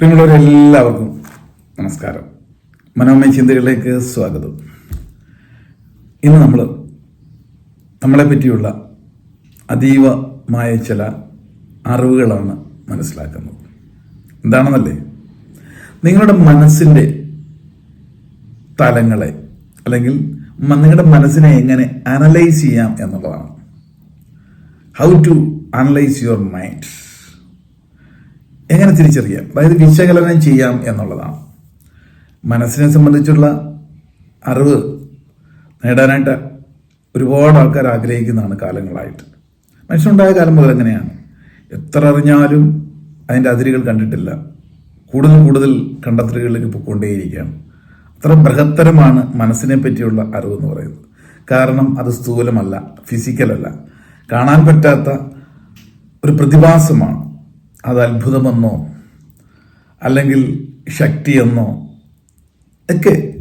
പ്രിയമുള്ളവരെല്ലാവർക്കും നമസ്കാരം. മനോമയ ചിന്തകളിലേക്ക് സ്വാഗതം. ഇന്ന് നമ്മൾ നമ്മളെ പറ്റിയുള്ള അതീവമായ ചില അറിവുകളാണ് മനസ്സിലാക്കുന്നത്. എന്താണെന്നല്ലേ? നിങ്ങളുടെ മനസ്സിന്റെ തലങ്ങളെ അല്ലെങ്കിൽ നിങ്ങളുടെ മനസ്സിനെ എങ്ങനെ അനലൈസ് ചെയ്യാം എന്നുള്ളതാണ്. How to analyse your mind എങ്ങനെ തിരിച്ചറിയാം? അതായത് വിശകലനം ചെയ്യാം എന്നുള്ളതാണ്. മനസ്സിനെ സംബന്ധിച്ചുള്ള അറിവ് നേടാനായിട്ട് ഒരുപാട് ആൾക്കാർ ആഗ്രഹിക്കുന്നതാണ് കാലങ്ങളായിട്ട്. മനുഷ്യനുണ്ടായ കാലം മുതൽ എങ്ങനെയാണ്? എത്ര അറിഞ്ഞാലും അതിന്റെ അതിരുകൾ കണ്ടിട്ടില്ല. കൂടുതൽ കൂടുതൽ കണ്ടെത്തലുകളിലേക്ക് പോയിക്കൊണ്ടേയിരിക്കുകയാണ്. അത്ര ബൃഹത്തരമാണ് മനസ്സിനെ പറ്റിയുള്ള അറിവ് എന്ന് പറയുന്നത്. കാരണം അത് സ്ഥൂലമല്ല ഫിസിക്കലല്ല കാണാൻ പറ്റാത്ത ഒരു പ്രതിഭാസമാണ്. അത് അത്ഭുതമെന്നോ അല്ലെങ്കിൽ ശക്തിയെന്നോ ഒക്കെ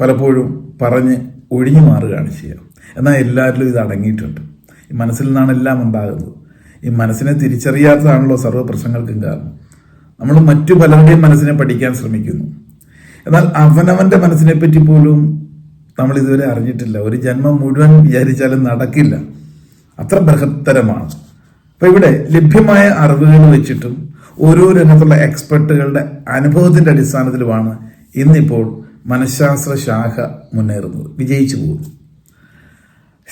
പലപ്പോഴും പറഞ്ഞ് ഒഴിഞ്ഞു മാറുകയാണ് ചെയ്യുക. എന്നാൽ എല്ലാവരിലും ഇത് അടങ്ങിയിട്ടുണ്ട്. ഈ മനസ്സിൽ നിന്നാണ് എല്ലാം ഉണ്ടാകുന്നത്. ഈ മനസ്സിനെ തിരിച്ചറിയാത്തതാണല്ലോ സർവ പ്രശ്നങ്ങൾക്കും കാരണം. നമ്മൾ മറ്റു പലരുടെയും മനസ്സിനെ പഠിക്കാൻ ശ്രമിക്കുന്നു. എന്നാൽ അവനവന്റെ മനസ്സിനെ പറ്റി പോലും നമ്മൾ ഇതുവരെ അറിഞ്ഞിട്ടില്ല. ഒരു ജന്മം മുഴുവൻ വിചാരിച്ചാലും നടക്കില്ല. അത്ര ബൃഹത്തരമാണ്. അപ്പൊ ഇവിടെ ലഭ്യമായ അറിവുകൾ വെച്ചിട്ടും ഓരോ രംഗത്തുള്ള എക്സ്പെർട്ടുകളുടെ അനുഭവത്തിന്റെ അടിസ്ഥാനത്തിലുമാണ് ഇന്നിപ്പോൾ മനഃശാസ്ത്ര ശാഖ മുന്നേറുന്നത്. വിജയിച്ചു പോകുന്നു.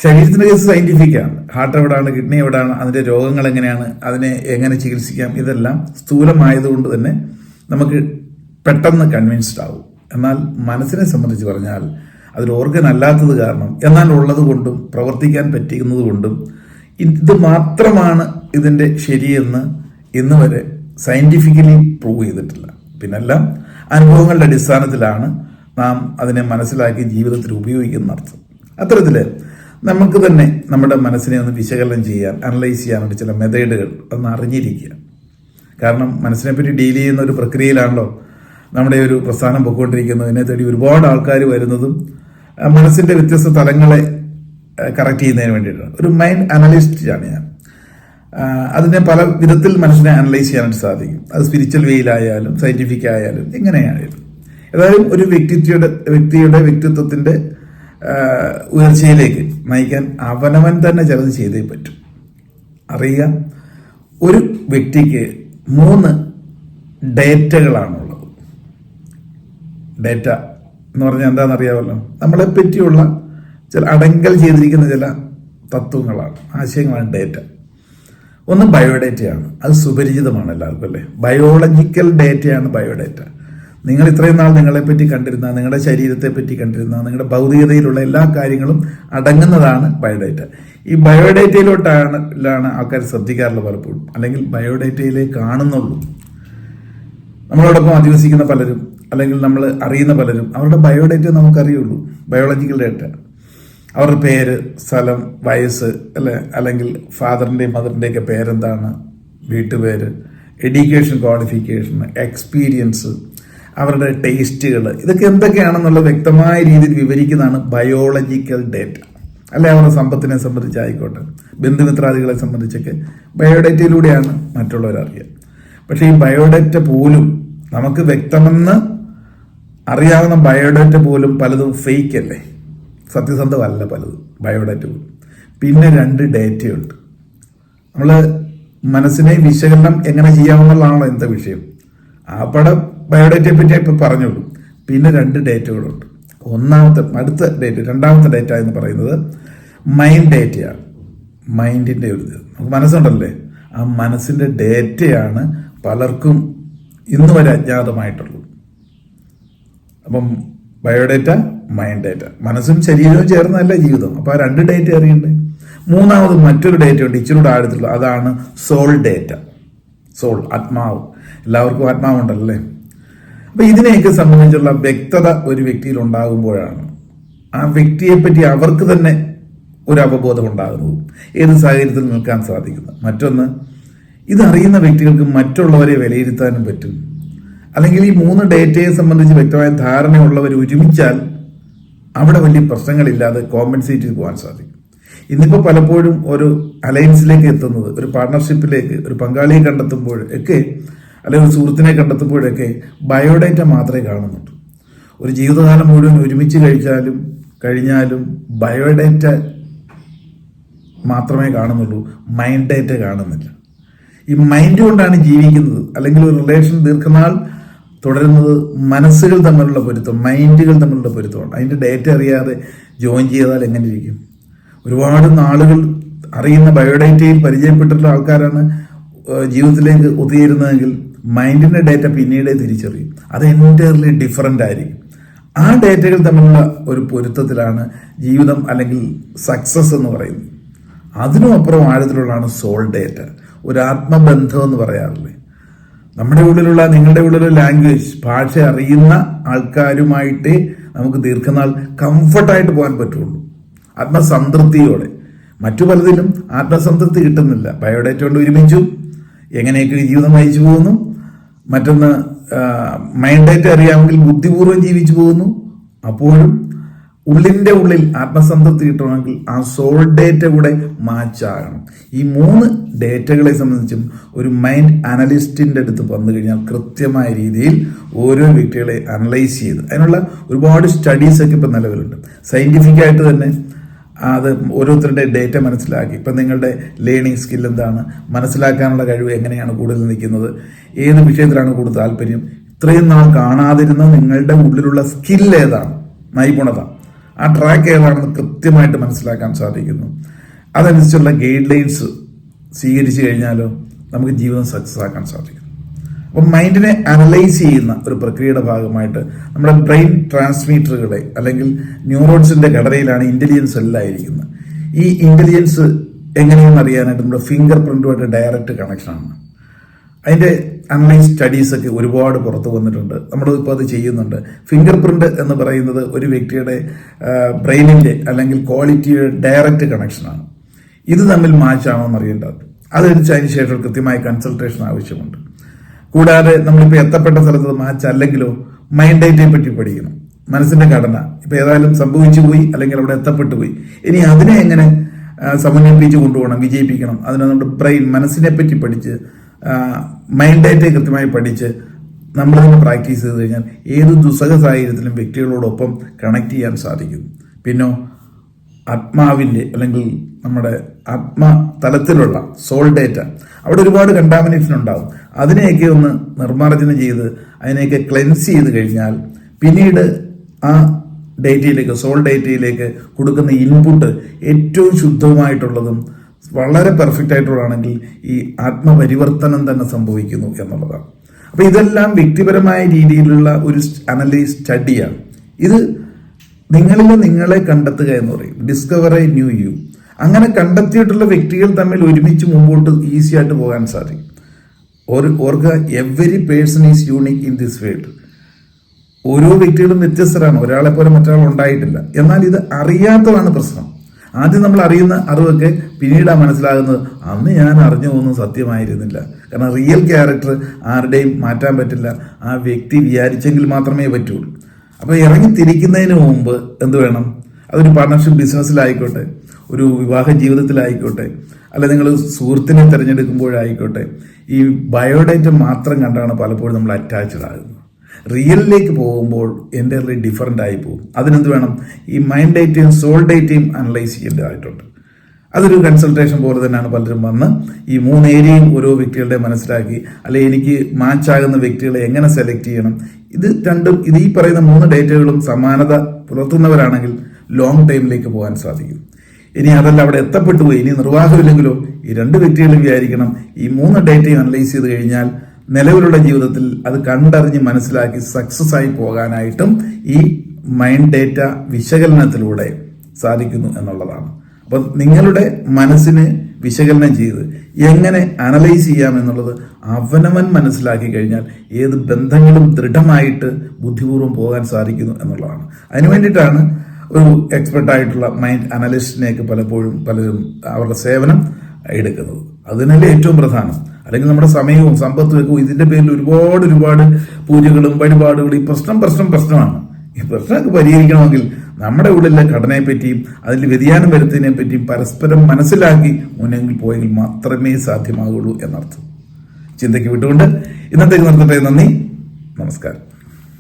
ശരീരത്തിന്റെ കേസ് സയന്റിഫിക് ആണ്. ഹാർട്ട് എവിടെയാണ് കിഡ്നി എവിടെയാണ് അതിന്റെ രോഗങ്ങൾ എങ്ങനെയാണ് അതിനെ എങ്ങനെ ചികിത്സിക്കാം ഇതെല്ലാം സ്ഥൂലമായതുകൊണ്ട് തന്നെ നമുക്ക് പെട്ടെന്ന് കൺവിൻസ്ഡ് ആവും. എന്നാൽ മനസ്സിനെ സംബന്ധിച്ച് പറഞ്ഞാൽ അതിൽ ഓർഗൻ അല്ലാത്തത് കാരണം എന്നാൽ ഉള്ളത് കൊണ്ടും പ്രവർത്തിക്കാൻ പറ്റിക്കുന്നത് കൊണ്ടും ഇത് മാത്രമാണ് ഇതിന്റെ ശരിയെന്ന് ഇന്ന് വരെ സയന്റിഫിക്കലി പ്രൂവ് ചെയ്തിട്ടില്ല. പിന്നെല്ലാം അനുഭവങ്ങളുടെ അടിസ്ഥാനത്തിലാണ് നാം അതിനെ മനസ്സിലാക്കി ജീവിതത്തിൽ ഉപയോഗിക്കുന്ന അർത്ഥം. അത്തരത്തിൽ നമുക്ക് തന്നെ നമ്മുടെ മനസ്സിനെ ഒന്ന് വിശകലനം ചെയ്യാൻ അനലൈസ് ചെയ്യാനായിട്ട് ചില മെത്തേഡുകൾ ഒന്ന് അറിഞ്ഞിരിക്കുക. കാരണം മനസ്സിനെ പറ്റി ഡീൽ ചെയ്യുന്ന ഒരു പ്രക്രിയയിലാണല്ലോ നമ്മുടെ ഒരു പ്രസ്ഥാനം പൊയ്ക്കൊണ്ടിരിക്കുന്നത് ഇതിനെ തേടി ഒരുപാട് ആൾക്കാർ വരുന്നതും മനസ്സിന്റെ വ്യത്യസ്ത തലങ്ങളെ കറക്റ്റ് ചെയ്യുന്നതിന് വേണ്ടിയിട്ടാണ്. ഒരു മൈൻഡ് അനലിസ്റ്റാണ് ഞാൻ. അതിനെ പല വിധത്തിൽ മനുഷ്യനെ അനലൈസ് ചെയ്യാനായിട്ട് സാധിക്കും. അത് സ്പിരിച്വൽ വേയിലായാലും സയന്റിഫിക് ആയാലും എങ്ങനെയായാലും ഏതായാലും ഒരു വ്യക്തിത്വയുടെ വ്യക്തിയുടെ വ്യക്തിത്വത്തിന്റെ ആ, ഉയർച്ചയിലേക്ക് നയിക്കാൻ അവനവൻ തന്നെ ചിലത് ചെയ്തേ പറ്റും. അറിയുക ഒരു വ്യക്തിക്ക് മൂന്ന് ഡേറ്റകളാണുള്ളത്. ഡേറ്റ എന്ന് പറഞ്ഞാൽ എന്താണെന്ന് അറിയാമല്ലോ നമ്മളെ പറ്റിയുള്ള ചില അടങ്കൽ ചെയ്തിരിക്കുന്ന ചില തത്വങ്ങളാണ് ആശയങ്ങളാണ് ഡേറ്റ. ഒന്ന് ബയോഡേറ്റയാണ്. അത് സുപരിചിതമാണ് എല്ലാവർക്കും അല്ലേ? ബയോളജിക്കൽ ഡേറ്റയാണ് ബയോഡേറ്റ. നിങ്ങൾ ഇത്രയും നാൾ നിങ്ങളെ പറ്റി കണ്ടിരുന്ന നിങ്ങളുടെ ശരീരത്തെ പറ്റി കണ്ടിരുന്ന നിങ്ങളുടെ ഭൗതികതയിലുള്ള എല്ലാ കാര്യങ്ങളും അടങ്ങുന്നതാണ് ബയോഡേറ്റ. ഈ ബയോഡേറ്റയിലോട്ടാണ് ആൾക്കാർ ശ്രദ്ധിക്കാറുള്ളത് പലപ്പോഴും. അല്ലെങ്കിൽ ബയോഡേറ്റയിലേ കാണുന്നുള്ളൂ. നമ്മളോടൊപ്പം അധിവസിക്കുന്ന പലരും അല്ലെങ്കിൽ നമ്മൾ അറിയുന്ന പലരും അവരുടെ ബയോഡേറ്റ നമുക്കറിയുള്ളൂ. Biological data. അവരുടെ പേര് സ്ഥലം വയസ്സ് അല്ലെ അല്ലെങ്കിൽ ഫാദറിന്റെയും മദറിന്റെയും ഒക്കെ പേരെന്താണ്? വീട്ടുപേര് എഡ്യൂക്കേഷൻ ക്വാളിഫിക്കേഷൻ എക്സ്പീരിയൻസ് അവരുടെ ടേസ്റ്റുകൾ ഇതൊക്കെ എന്തൊക്കെയാണെന്നുള്ള വ്യക്തമായ രീതിയിൽ വിവരിക്കുന്നതാണ് ബയോളജിക്കൽ ഡേറ്റ. അല്ലെ അവരുടെ സമ്പത്തിനെ സംബന്ധിച്ചായിക്കോട്ടെ ബന്ധുമിത്രാദികളെ സംബന്ധിച്ചൊക്കെ ബയോഡേറ്റയിലൂടെയാണ് മറ്റുള്ളവരറിയുക പക്ഷേ ഈ ബയോഡേറ്റ പോലും നമുക്ക് വ്യക്തമെന്ന് അറിയാവുന്ന ബയോഡേറ്റ പോലും പലതും ഫേക്ക് അല്ലേ? സത്യസന്ധമല്ല പലതും ബയോഡേറ്റ പോലും. പിന്നെ രണ്ട് ഡേറ്റയുണ്ട്. നമ്മൾ മനസ്സിനെ വിശകലനം എങ്ങനെ ചെയ്യാമെന്നുള്ളതാണല്ലോ എന്താ വിഷയം. ആ പടം ബയോഡേറ്റയെ പറ്റി ഇപ്പം പറഞ്ഞോളൂ പിന്നെ രണ്ട് ഡേറ്റകളുണ്ട്. ഒന്നാമത്തെ അടുത്ത ഡേറ്റ് രണ്ടാമത്തെ ഡേറ്റ എന്ന് പറയുന്നത് മൈൻഡ് ഡേറ്റയാണ് മൈൻഡിന്റെ ഒരു നമുക്ക് മനസ്സുണ്ടല്ലേ? ആ മനസ്സിന്റെ ഡേറ്റയാണ് പലർക്കും ഇന്ന് വരെ അജ്ഞാതമായിട്ടുള്ളത്. അപ്പം ബയോഡേറ്റ മൈൻഡ് ഡേറ്റ മനസ്സും ശരീരവും ചേർന്നല്ല ജീവിതം. അപ്പോൾ ആ രണ്ട് ഡേറ്റ അറിയണ്ടേ മൂന്നാമത് മറ്റൊരു ഡേറ്റ ഉണ്ട് ഇച്ചിരൂടെ ആഴത്തിലുള്ള അതാണ് സോൾ ഡേറ്റ സോൾ ആത്മാവ്. എല്ലാവർക്കും ആത്മാവുണ്ടല്ലേ അപ്പൊ ഇതിനെയൊക്കെ സംബന്ധിച്ചുള്ള വ്യക്തത ഒരു വ്യക്തിയിൽ ഉണ്ടാകുമ്പോഴാണ്. ആ വ്യക്തിയെ പറ്റി അവർക്ക് തന്നെ ഒരു അവബോധം ഉണ്ടാകുന്നത്. ഏത് സാഹചര്യത്തിൽ നിൽക്കാൻ സാധിക്കുന്നത് മറ്റൊന്ന് ഇതറിയുന്ന വ്യക്തികൾക്ക് മറ്റുള്ളവരെ വിലയിരുത്താനും പറ്റും. അല്ലെങ്കിൽ ഈ മൂന്ന് ഡേറ്റയെ സംബന്ധിച്ച് വ്യക്തമായ ധാരണയുള്ളവർ ഒരുമിച്ചാൽ അവിടെ വലിയ പ്രശ്നങ്ങളില്ലാതെ കോമ്പൻസേറ്റ് ചെയ്ത് പോകാൻ സാധിക്കും. ഇന്നിപ്പോൾ പലപ്പോഴും ഒരു അലയൻസിലേക്ക് എത്തുന്നത് ഒരു പാർട്ണർഷിപ്പിലേക്ക് ഒരു പങ്കാളിയെ കണ്ടെത്തുമ്പോൾ ഒക്കെ അല്ലെങ്കിൽ ഒരു സുഹൃത്തിനെ കണ്ടെത്തുമ്പോഴൊക്കെ ബയോഡേറ്റ മാത്രമേ കാണുന്നുള്ളൂ. ഒരു ജീവിതകാലം മുഴുവൻ ഒരുമിച്ച് കഴിച്ചാലും കഴിഞ്ഞാലും ബയോഡേറ്റ മാത്രമേ കാണുന്നുള്ളൂ മൈൻഡ് ഡേറ്റ കാണുന്നില്ല. ഈ മൈൻഡ് കൊണ്ടാണ് ജീവിക്കുന്നത്. അല്ലെങ്കിൽ ഒരു റിലേഷൻ ദീർഘനാൾ തുടരുന്നത് മനസ്സുകൾ തമ്മിലുള്ള പൊരുത്തം മൈൻഡുകൾ തമ്മിലുള്ള പൊരുത്തമാണ്. അതിന്റെ ഡേറ്റ അറിയാതെ ജോയിൻ ചെയ്താൽ എങ്ങനെ ഇരിക്കും? ഒരുപാട് നാളുകൾ അറിയുന്ന ബയോഡേറ്റയിൽ പരിചയപ്പെട്ടിട്ടുള്ള ആൾക്കാരാണ് ജീവിതത്തിലേക്ക് ഒത്തുചേരുന്നതെങ്കിൽ മൈൻഡിന്റെ ഡേറ്റ പിന്നീടേ തിരിച്ചറിയും. അത് എന്റയർലി ഡിഫറെന്റ് ആയിരിക്കും. ആ ഡേറ്റകൾ തമ്മിലുള്ള ഒരു പൊരുത്തത്തിലാണ് ജീവിതം അല്ലെങ്കിൽ സക്സസ് എന്ന് പറയുന്നത്. അതിനും അപ്പുറം ആഴത്തിലുള്ളതാണ് സോൾ ഡേറ്റ ഒരു ആത്മബന്ധം എന്ന് പറയാറില്ലേ? നമ്മുടെ ഉള്ളിലുള്ള നിങ്ങളുടെ ഉള്ളിലുള്ള ലാംഗ്വേജ് ഭാഷ അറിയുന്ന ആൾക്കാരുമായിട്ട് നമുക്ക് ദീർഘനാൾ കംഫർട്ടായിട്ട് പോകാൻ പറ്റുള്ളൂ. ആത്മസംതൃപ്തിയോടെ. മറ്റു പലതിലും ആത്മസംതൃപ്തി കിട്ടുന്നില്ല. ബയോഡേറ്റ കൊണ്ട് ഒരുമിച്ചു. എങ്ങനെയൊക്കെ ജീവിതം നയിച്ചു പോകുന്നു. മറ്റൊന്ന് മൈൻഡേറ്റ് അറിയാമെങ്കിൽ ബുദ്ധിപൂർവം ജീവിച്ചു പോകുന്നു. അപ്പോഴും ഉള്ളിന്റെ ഉള്ളിൽ ആത്മസംതൃപ്തി കിട്ടണമെങ്കിൽ ആ സോൾ ഡേറ്റ കൂടെ മാച്ച് ആകണം. ഈ മൂന്ന് ഡേറ്റകളെ സംബന്ധിച്ചും ഒരു മൈൻഡ് അനലിസ്റ്റിന്റെ അടുത്ത് വന്നു കഴിഞ്ഞാൽ കൃത്യമായ രീതിയിൽ ഓരോ വ്യക്തികളെ അനലൈസ് ചെയ്ത് അതിനുള്ള ഒരുപാട് സ്റ്റഡീസൊക്കെ ഇപ്പം നിലവിലുണ്ട്. സയന്റിഫിക്കായിട്ട് തന്നെ അത് ഓരോരുത്തരുടെ ഡേറ്റ മനസ്സിലാക്കി. ഇപ്പം നിങ്ങളുടെ ലേണിംഗ് സ്കിൽ എന്താണ്? മനസ്സിലാക്കാനുള്ള കഴിവ് എങ്ങനെയാണ് കൂടുതൽ നിൽക്കുന്നത്? ഏത് വിഷയത്തിലാണ് കൂടുതൽ താല്പര്യം? ഇത്രയും നാൾ കാണാതിരുന്ന നിങ്ങളുടെ ഉള്ളിലുള്ള സ്കിൽ ഏതാണ്? നൈപുണത ആ ട്രാക്ക് ഏതാണെന്ന് കൃത്യമായിട്ട് മനസ്സിലാക്കാൻ സാധിക്കുന്നു. അതനുസരിച്ചുള്ള ഗൈഡ് ലൈൻസ് സ്വീകരിച്ചു കഴിഞ്ഞാലോ നമുക്ക് ജീവിതം സക്സസ് ആക്കാൻ സാധിക്കും. അപ്പം മൈൻഡിനെ അനലൈസ് ചെയ്യുന്ന ഒരു പ്രക്രിയയുടെ ഭാഗമായിട്ട് നമ്മുടെ ബ്രെയിൻ ട്രാൻസ്മീറ്ററുകളെ അല്ലെങ്കിൽ ന്യൂറോൺസിന്റെ ഘടനയിലാണ് ഇന്റലിജൻസ് എല്ലാം ഇരിക്കുന്നത്. ഈ ഇന്റലിജൻസ് എങ്ങനെയെന്ന് അറിയാനായിട്ട് നമ്മുടെ ഫിംഗർ പ്രിന്റുമായിട്ട് ഡയറക്റ്റ് കണക്ഷനാണ് അതിന്റെ അനലൈസ് സ്റ്റഡീസ് ഒക്കെ ഒരുപാട് പുറത്തു വന്നിട്ടുണ്ട്. നമ്മൾ ഇപ്പോൾ അത് ചെയ്യുന്നുണ്ട്. ഫിംഗർ പ്രിന്റ് എന്ന് പറയുന്നത് ഒരു വ്യക്തിയുടെ ബ്രെയിനിന്റെ അല്ലെങ്കിൽ ക്വാളിറ്റിയുടെ ഡയറക്റ്റ് കണക്ഷനാണ് ഇത് തമ്മിൽ മാച്ച് ആണോ എന്ന് അറിയേണ്ടത് അതനുസരിച്ച് അതിന് ശേഷം കൃത്യമായ കൺസൾട്ടേഷൻ ആവശ്യമുണ്ട്. കൂടാതെ നമ്മളിപ്പോൾ എത്തപ്പെട്ട സ്ഥലത്ത് മാച്ച് അല്ലെങ്കിലോ മൈൻഡ് ഡേറ്റയെ പറ്റി പഠിക്കണം മനസ്സിന്റെ ഘടന. ഇപ്പൊ ഏതായാലും സംഭവിച്ചു പോയി അല്ലെങ്കിൽ അവിടെ എത്തപ്പെട്ടു പോയി. ഇനി അതിനെ എങ്ങനെ സമന്വയിപ്പിച്ച് കൊണ്ടുപോകണം വിജയിപ്പിക്കണം അതിനെ നമ്മുടെ ബ്രെയിൻ മനസ്സിനെ പറ്റി പഠിച്ച് മൈൻഡ് ഡേറ്റയെ കൃത്യമായി പഠിച്ച് നമ്മൾ തന്നെ പ്രാക്ടീസ് ചെയ്ത് കഴിഞ്ഞാൽ ഏത് ദുസ്സഹ സാഹചര്യത്തിലും വ്യക്തികളോടൊപ്പം കണക്ട് ചെയ്യാൻ സാധിക്കും. പിന്നെ ആത്മാവിന്റെ അല്ലെങ്കിൽ നമ്മുടെ ആത്മതലത്തിലുള്ള സോൾ ഡേറ്റ അവിടെ ഒരുപാട് കണ്ടാമിനേഷൻ ഉണ്ടാവും. അതിനെയൊക്കെ ഒന്ന് നിർമ്മാർജനം ചെയ്ത് അതിനെയൊക്കെ ക്ലെൻസ് ചെയ്ത് കഴിഞ്ഞാൽ പിന്നീട് ആ ഡേറ്റയിലേക്ക് സോൾ ഡേറ്റയിലേക്ക് കൊടുക്കുന്ന ഇൻപുട്ട് ഏറ്റവും ശുദ്ധമായിട്ടുള്ളതും വളരെ പെർഫെക്റ്റ് ആയിട്ടുള്ളതാണെങ്കിൽ ഈ ആത്മപരിവർത്തനം തന്നെ സംഭവിക്കുന്നു എന്നുള്ളതാണ്. അപ്പോൾ ഇതെല്ലാം വ്യക്തിപരമായ രീതിയിലുള്ള ഒരു അനലൈസ് സ്റ്റഡിയാണ് ഇത് നിങ്ങളിൽ നിങ്ങളെ കണ്ടെത്തുക എന്ന് പറയും. ഡിസ്കവർ എ ന്യൂ യു അങ്ങനെ കണ്ടെത്തിയിട്ടുള്ള വ്യക്തികൾ തമ്മിൽ ഒരുമിച്ച് മുമ്പോട്ട് ഈസി ആയിട്ട് പോകാൻ സാധിക്കും. ഒരു ഓർക്കുക every person is unique in this world ഓരോ വ്യക്തികളും വ്യത്യസ്തരാണ്. ഒരാളെ പോലെ മറ്റൊരാൾ ഉണ്ടായിട്ടില്ല. എന്നാൽ ഇത് അറിയാത്തതാണ് പ്രശ്നം. ആദ്യം നമ്മൾ അറിയുന്ന അറിവൊക്കെ പിന്നീടാണ് മനസ്സിലാകുന്നത്. അന്ന് ഞാൻ അറിഞ്ഞു പോകുന്നത് സത്യമായിരുന്നില്ല. കാരണം റിയൽ ക്യാരക്ടർ ആരുടെയും മാറ്റാൻ പറ്റില്ല. ആ വ്യക്തി വിചാരിച്ചെങ്കിൽ മാത്രമേ പറ്റുള്ളൂ അപ്പോൾ ഇറങ്ങി തിരിക്കുന്നതിന് മുമ്പ് എന്ത് വേണം? അതൊരു പാർട്ണർഷിപ്പ് ബിസിനസ്സിലായിക്കോട്ടെ ഒരു വിവാഹ ജീവിതത്തിലായിക്കോട്ടെ അല്ല നിങ്ങൾ സുഹൃത്തിനെ തിരഞ്ഞെടുക്കുമ്പോഴായിക്കോട്ടെ ഈ ബയോഡേറ്റ മാത്രം കണ്ടാണ് പലപ്പോഴും നമ്മൾ അറ്റാച്ച്ഡ് ആകുന്നത്. റിയലിലേക്ക് പോകുമ്പോൾ എന്റയർലി ഡിഫറന്റ് ആയി പോകും. അതിനെന്ത് വേണം? ഈ മൈൻഡ് ഡേറ്റയും സോൾ ഡേറ്റയും അനലൈസ് ചെയ്യേണ്ടതായിട്ടുണ്ട്. അതൊരു കൺസൾട്ടേഷൻ പോലെ തന്നെയാണ് പലരും വന്ന് ഈ മൂന്ന് ഏരിയയും ഓരോ വ്യക്തികളുടെ മനസ്സിലാക്കി അല്ലെ എനിക്ക് മാച്ച് ആകുന്ന വ്യക്തികളെ എങ്ങനെ സെലക്ട് ചെയ്യണം? ഇത് രണ്ടും ഇത് ഈ പറയുന്ന മൂന്ന് ഡേറ്റകളും സമാനത പുലർത്തുന്നവരാണെങ്കിൽ ലോങ് ടൈമിലേക്ക് പോകാൻ സാധിക്കും. ഇനി അതല്ല അവിടെ എത്തപ്പെട്ടു പോയി. ഇനി നിർവാഹമില്ലെങ്കിലോ ഈ രണ്ട് വ്യക്തികളും വിചാരിക്കണം ഈ മൂന്ന് ഡേറ്റയും അനലൈസ് ചെയ്ത് കഴിഞ്ഞാൽ നിലവിലുള്ള ജീവിതത്തിൽ അത് കണ്ടറിഞ്ഞ് മനസ്സിലാക്കി സക്സസ് ആയി പോകാനായിട്ടും ഈ മൈൻഡ് ഡേറ്റ വിശകലനത്തിലൂടെ സാധിക്കുന്നു എന്നുള്ളതാണ്. അപ്പം നിങ്ങളുടെ മനസ്സിന് വിശകലനം ചെയ്ത് എങ്ങനെ അനലൈസ് ചെയ്യാം എന്നുള്ളത് അവനവൻ മനസ്സിലാക്കി കഴിഞ്ഞാൽ ഏത് ബന്ധങ്ങളും ദൃഢമായിട്ട് ബുദ്ധിപൂർവം പോകാൻ സാധിക്കുന്നു എന്നുള്ളതാണ്. അതിനു വേണ്ടിയിട്ടാണ് ഒരു എക്സ്പെർട്ട് ആയിട്ടുള്ള മൈൻഡ് അനലിസ്റ്റിനെയൊക്കെ പലപ്പോഴും പലരും അവരുടെ സേവനം എടുക്കുന്നത്. അതിനല്ലേ ഏറ്റവും പ്രധാനം. അല്ലെങ്കിൽ നമ്മുടെ സമയവും സമ്പത്തും ഇതിന്റെ പേരിൽ ഒരുപാട് ഒരുപാട് പൂജകളും വഴിപാടുകളും ഈ പ്രശ്നം പ്രശ്നം പ്രശ്നമാണ്. ഈ പ്രശ്നമൊക്കെ പരിഹരിക്കണമെങ്കിൽ നമ്മുടെ ഉള്ളിലെ ഘടനയെ പറ്റിയും അതിൽ വ്യതിയാനം വരുത്തതിനെ പറ്റിയും പരസ്പരം മനസ്സിലാക്കി മുന്നെങ്കിൽ പോയെങ്കിൽ മാത്രമേ സാധ്യമാകുള്ളൂ എന്നർത്ഥം. ചിന്തയ്ക്ക് വിട്ടുകൊണ്ട് ഇന്നത്തേക്ക് നിർത്തട്ടെ നന്ദി. നമസ്കാരം.